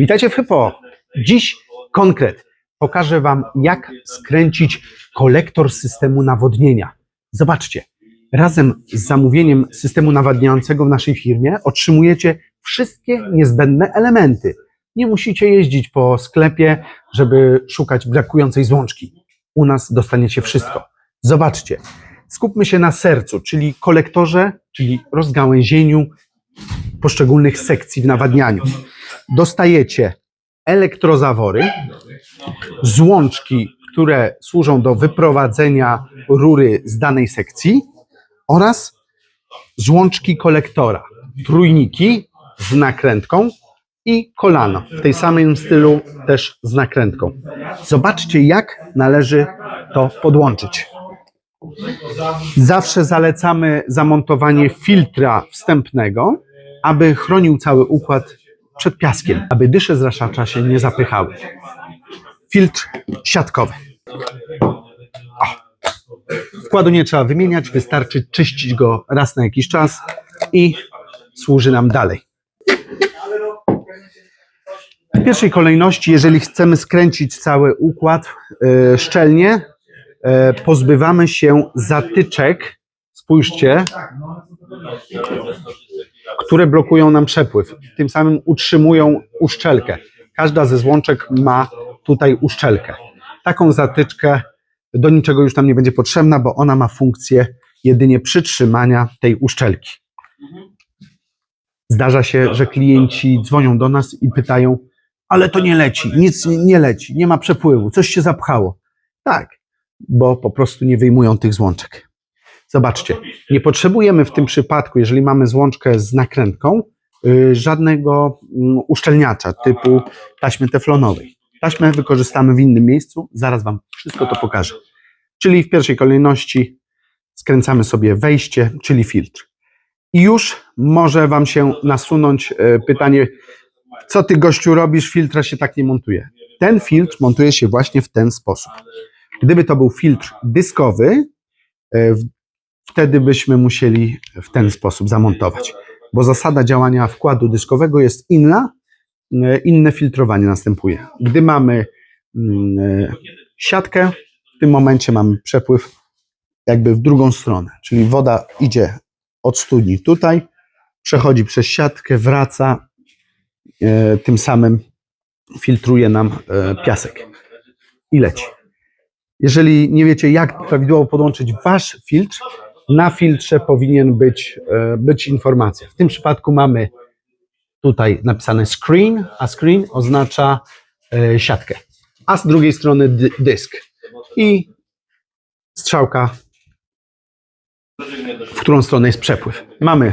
Witajcie w Hypo. Dziś konkret. Pokażę Wam, jak skręcić kolektor systemu nawodnienia. Zobaczcie, razem z zamówieniem systemu nawadniającego w naszej firmie otrzymujecie wszystkie niezbędne elementy. Nie musicie jeździć po sklepie, żeby szukać brakującej złączki. U nas dostaniecie wszystko. Zobaczcie, skupmy się na sercu, czyli kolektorze, czyli rozgałęzieniu poszczególnych sekcji w nawadnianiu. Dostajecie elektrozawory, złączki, które służą do wyprowadzenia rury z danej sekcji oraz złączki kolektora, trójniki z nakrętką i kolano. W tej samym stylu też z nakrętką. Zobaczcie, jak należy to podłączyć. Zawsze zalecamy zamontowanie filtra wstępnego, aby chronił cały układ przed piaskiem, aby dysze zraszacza się nie zapychały. Filtr siatkowy. O. Wkładu nie trzeba wymieniać, wystarczy czyścić go raz na jakiś czas i służy nam dalej. W pierwszej kolejności, jeżeli chcemy skręcić cały układ e, szczelnie, e, pozbywamy się zatyczek. Spójrzcie, które blokują nam przepływ. Tym samym utrzymują uszczelkę. Każda ze złączek ma tutaj uszczelkę. Taką zatyczkę do niczego już nam nie będzie potrzebna, bo ona ma funkcję jedynie przytrzymania tej uszczelki. Zdarza się, że klienci dzwonią do nas i pytają, ale to nie leci, nic nie leci, nie ma przepływu, coś się zapchało. Tak, bo po prostu nie wyjmują tych złączek. Zobaczcie, nie potrzebujemy w tym przypadku, jeżeli mamy złączkę z nakrętką, y, żadnego mm, uszczelniacza typu taśmy teflonowej. Taśmę wykorzystamy w innym miejscu, zaraz Wam wszystko to pokażę. Czyli w pierwszej kolejności skręcamy sobie wejście, czyli filtr. I już może Wam się nasunąć y, pytanie, co Ty gościu robisz, filtra się tak nie montuje. Ten filtr montuje się właśnie w ten sposób. Gdyby to był filtr dyskowy, w- wtedy byśmy musieli w ten sposób zamontować, bo zasada działania wkładu dyskowego jest inna, e, inne filtrowanie następuje. Gdy mamy mm, e, siatkę, w tym momencie mamy przepływ jakby w drugą stronę, czyli woda idzie od studni tutaj, przechodzi przez siatkę, wraca, e, tym samym filtruje nam piasek i leci. Jeżeli nie wiecie, jak prawidłowo podłączyć wasz filtr, na filtrze powinien być, e, być informacja. W tym przypadku mamy tutaj napisane screen, a screen oznacza e, siatkę, a z drugiej strony dy- dysk i strzałka, w którą stronę jest przepływ. Mamy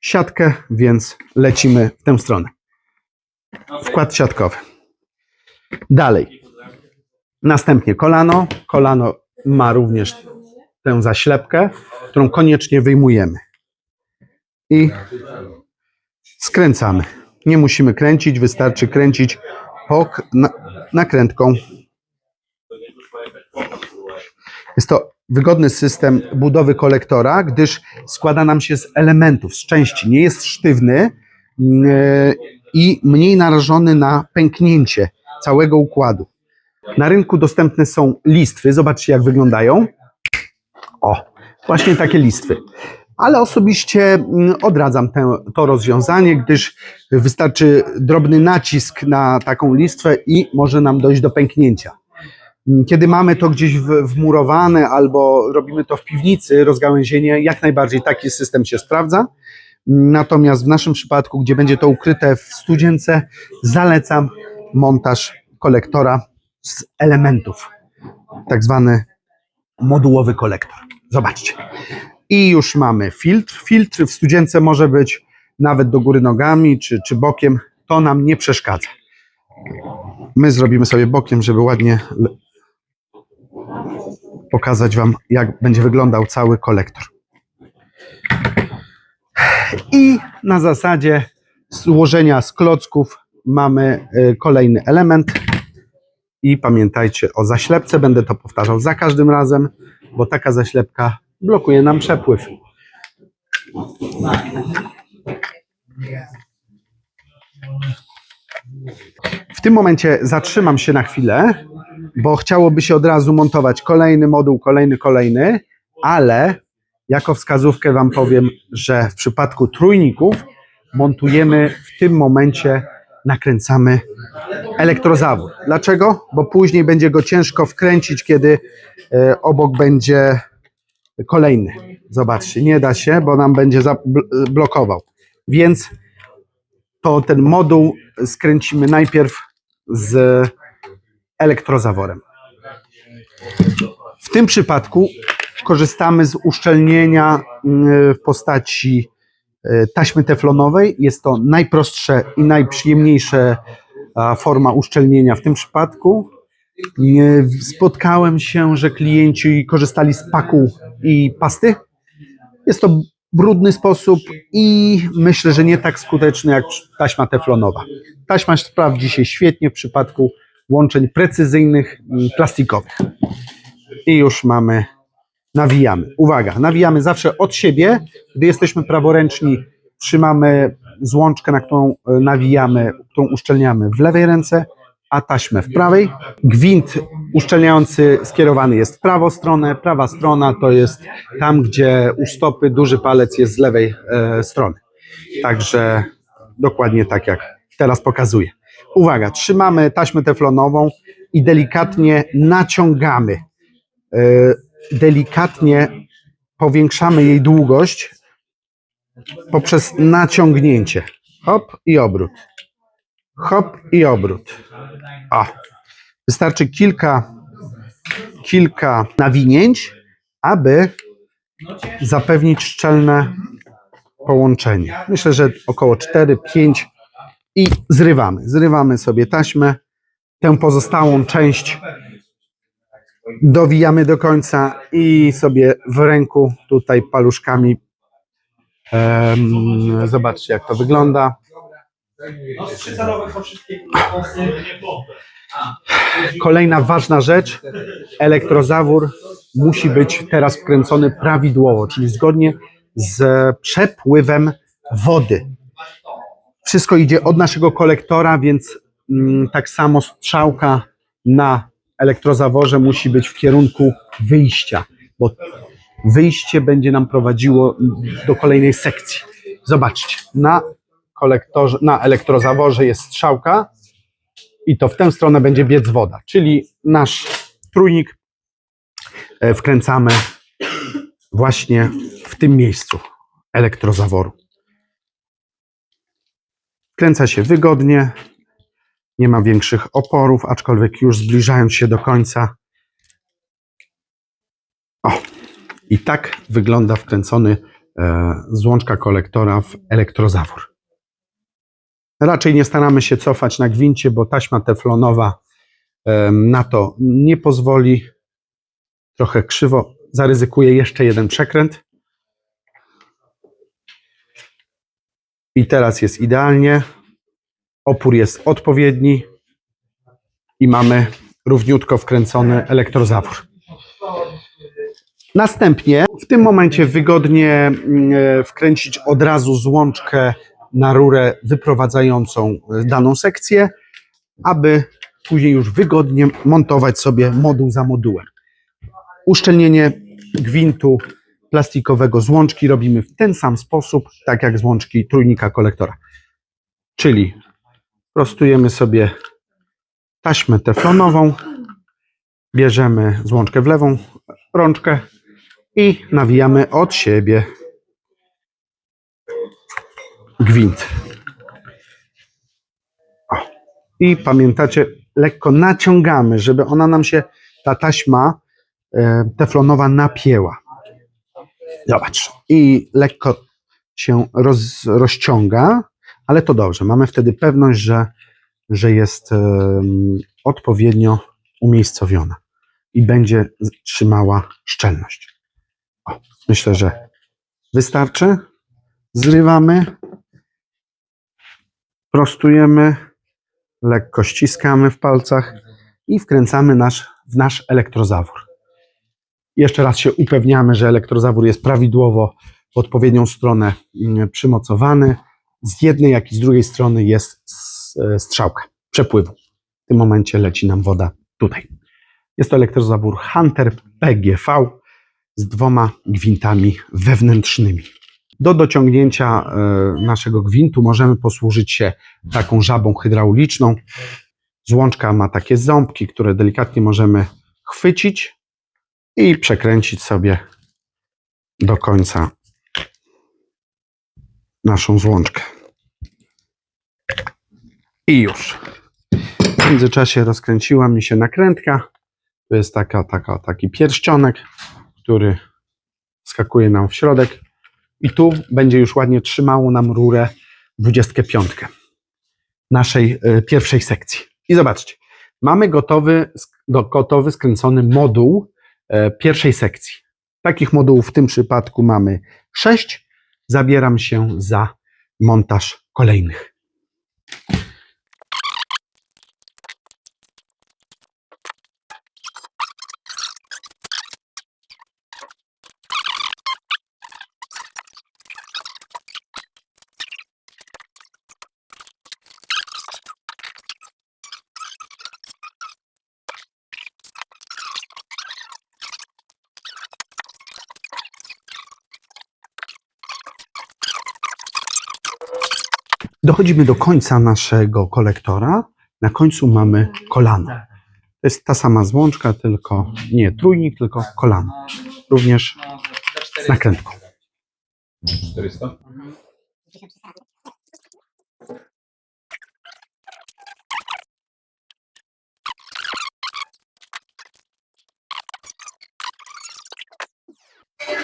siatkę, więc lecimy w tę stronę. Wkład siatkowy. Dalej. Następnie kolano. Kolano ma również tę zaślepkę, którą koniecznie wyjmujemy. I skręcamy. Nie musimy kręcić, wystarczy kręcić pok na, nakrętką. Jest to wygodny system budowy kolektora, gdyż składa nam się z elementów, z części. Nie jest sztywny mm, i mniej narażony na pęknięcie całego układu. Na rynku dostępne są listwy. Zobaczcie, jak wyglądają. O, właśnie takie listwy. Ale osobiście mm, odradzam to rozwiązanie, gdyż wystarczy drobny nacisk na taką listwę i może nam dojść do pęknięcia. Mm, Kiedy mamy to gdzieś wmurowane albo robimy to w piwnicy, rozgałęzienie, jak najbardziej taki system się sprawdza. Natomiast w naszym przypadku, gdzie będzie to ukryte w studzience, zalecam montaż kolektora z elementów, tak zwany modułowy kolektor. Zobaczcie. I już mamy filtr. Filtr w studzience może być nawet do góry nogami czy, czy bokiem. To nam nie przeszkadza. My zrobimy sobie bokiem, żeby ładnie pokazać Wam, jak będzie wyglądał cały kolektor. I na zasadzie złożenia z klocków mamy y, kolejny element. I pamiętajcie o zaślepce, będę to powtarzał za każdym razem, bo taka zaślepka blokuje nam przepływ. W tym momencie zatrzymam się na chwilę, bo chciałoby się od razu montować kolejny moduł, kolejny, kolejny, ale jako wskazówkę Wam powiem, że w przypadku trójników montujemy w tym momencie, nakręcamy elektrozawór. Dlaczego? Bo później będzie go ciężko wkręcić, kiedy e, obok będzie kolejny. Zobaczcie, nie da się, bo nam będzie zablokował. Więc to ten moduł skręcimy najpierw z elektrozaworem. W tym przypadku korzystamy z uszczelnienia mm, w postaci e, taśmy teflonowej. Jest to najprostsze i najprzyjemniejsza a, forma uszczelnienia w tym przypadku. Spotkałem się, że klienci korzystali z paku i pasty. Jest to brudny sposób i myślę, że nie tak skuteczny jak taśma teflonowa. Taśma sprawdzi się świetnie w przypadku łączeń precyzyjnych i plastikowych. I już mamy, nawijamy. Uwaga, nawijamy zawsze od siebie. Gdy jesteśmy praworęczni, trzymamy złączkę, na którą e, nawijamy, którą uszczelniamy w lewej ręce, a taśmę w prawej. Gwint uszczelniający skierowany jest w prawą stronę. Prawa strona to jest tam, gdzie u stopy duży palec jest z lewej e, strony. Także dokładnie tak jak teraz pokazuję. Uwaga, trzymamy taśmę teflonową i delikatnie naciągamy. E, delikatnie powiększamy jej długość poprzez naciągnięcie. Hop i obrót. Hop i obrót. O. Wystarczy kilka, kilka nawinięć, aby zapewnić szczelne połączenie. Myślę, że około 4-5 i zrywamy. Zrywamy sobie taśmę. Tę pozostałą część dowijamy do końca i sobie w ręku tutaj paluszkami zobaczcie jak to wygląda. Kolejna ważna rzecz, elektrozawór musi być teraz wkręcony prawidłowo, czyli zgodnie z przepływem wody. Wszystko idzie od naszego kolektora, więc mm, tak samo strzałka na elektrozaworze musi być w kierunku wyjścia, bo wyjście będzie nam prowadziło do kolejnej sekcji. Zobaczcie, na kolektorze, na elektrozaworze jest strzałka, i to w tę stronę będzie biec woda, czyli nasz trójnik e, wkręcamy właśnie w tym miejscu elektrozaworu. Wkręca się wygodnie, nie ma większych oporów, aczkolwiek już zbliżając się do końca. O, i tak wygląda wkręcony e, złączka kolektora w elektrozawór. Raczej nie staramy się cofać na gwincie, bo taśma teflonowa na to nie pozwoli. Trochę krzywo. Zaryzykuję jeszcze jeden przekręt. I teraz jest idealnie. Opór jest odpowiedni i mamy równiutko wkręcony elektrozawór. Następnie w tym momencie wygodnie mm, e, wkręcić od razu złączkę na rurę wyprowadzającą e, daną sekcję, aby później już wygodnie montować sobie moduł za modułem. Uszczelnienie gwintu plastikowego złączki robimy w ten sam sposób, tak jak złączki trójnika kolektora. Czyli prostujemy sobie taśmę teflonową, bierzemy złączkę w lewą rączkę i nawijamy od siebie gwint. O. I pamiętacie, lekko naciągamy, żeby ona nam się, ta taśma e, teflonowa napięła. Zobacz. I lekko się roz, rozciąga, ale to dobrze. Mamy wtedy pewność, że, że jest em, odpowiednio umiejscowiona i będzie trzymała szczelność. O, myślę, że wystarczy. Zrywamy, prostujemy, lekko ściskamy w palcach i wkręcamy nasz, w nasz elektrozawór. Jeszcze raz się upewniamy, że elektrozawór jest prawidłowo w odpowiednią stronę mm, przymocowany. Z jednej, jak i z drugiej strony jest e, strzałka. przepływu. W tym momencie leci nam woda tutaj. Jest to elektrozawór Hunter PGV z dwoma gwintami wewnętrznymi. Do dociągnięcia e, naszego gwintu możemy posłużyć się taką żabą hydrauliczną. Złączka ma takie ząbki, które delikatnie możemy chwycić i przekręcić sobie do końca naszą złączkę. I już. W międzyczasie rozkręciła mi się nakrętka. To jest taka, taka, taki pierścionek, który skakuje nam w środek. I tu będzie już ładnie trzymało nam rurę 25 naszej e, pierwszej sekcji. I zobaczcie, mamy gotowy, gotowy skręcony moduł e, pierwszej sekcji. Takich modułów w tym przypadku mamy 6. Zabieram się za montaż kolejnych. Dochodzimy do końca naszego kolektora. Na końcu mamy kolano. To jest ta sama złączka, tylko nie trójnik, tylko kolano. Również z nakrętką. 400?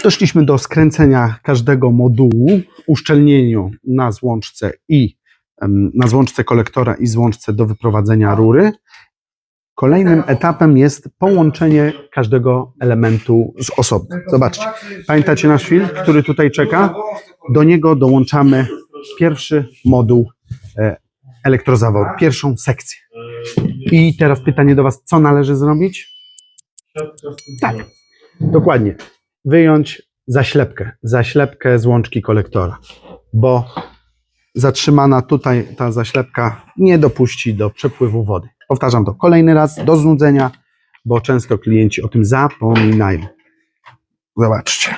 Doszliśmy do skręcenia każdego modułu, uszczelnieniu na złączce i na złączce kolektora i złączce do wyprowadzenia rury. Kolejnym etapem jest połączenie każdego elementu z osobna. Zobaczcie, pamiętacie nasz filtr, który tutaj czeka? Do niego dołączamy pierwszy moduł e, elektrozaworu, pierwszą sekcję. I teraz pytanie do Was, co należy zrobić? Tak, dokładnie. Wyjąć zaślepkę, zaślepkę z łączki kolektora, bo zatrzymana tutaj ta zaślepka nie dopuści do przepływu wody. Powtarzam to kolejny raz do znudzenia, bo często klienci o tym zapominają. Zobaczcie.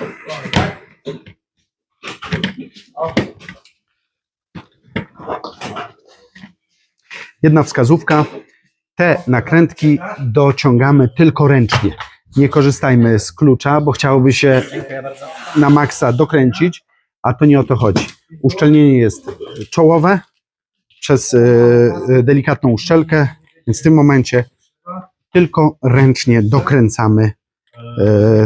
Jedna wskazówka. Te nakrętki dociągamy tylko ręcznie. Nie korzystajmy z klucza, bo chciałoby się na maksa dokręcić, a to nie o to chodzi. Uszczelnienie jest czołowe przez e, e, delikatną uszczelkę, więc w tym momencie tylko ręcznie dokręcamy e,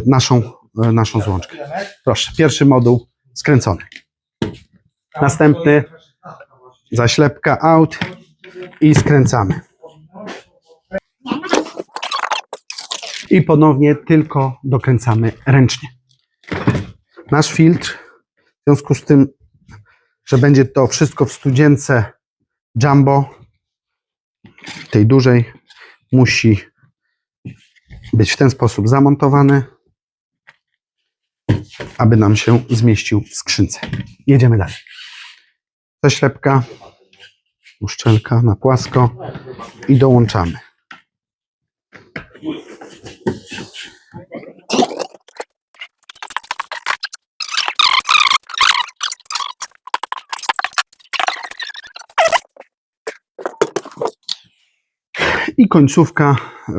naszą, naszą złączkę. Proszę, pierwszy moduł skręcony. Następny zaślepka out i skręcamy. I ponownie tylko dokręcamy ręcznie. Nasz filtr, w związku z tym, że będzie to wszystko w studzience jumbo, tej dużej, musi być w ten sposób zamontowany, aby nam się zmieścił w skrzynce. Jedziemy dalej. Zaślepka, uszczelka na płasko i dołączamy. I końcówka, y,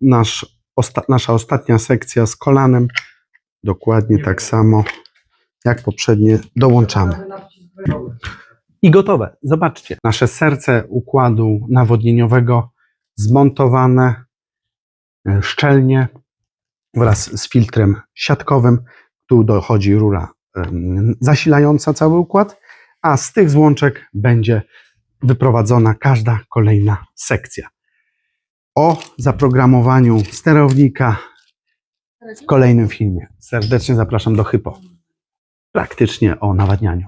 nasz, osta, nasza ostatnia sekcja z kolanem. Dokładnie tak samo jak poprzednie dołączamy. I gotowe. Zobaczcie, nasze serce układu nawodnieniowego zmontowane y, szczelnie wraz z filtrem siatkowym. Tu dochodzi rura ym, zasilająca cały układ, a z tych złączek będzie wyprowadzona każda kolejna sekcja. O zaprogramowaniu sterownika w kolejnym filmie. Serdecznie zapraszam do Hypo. Praktycznie o nawadnianiu.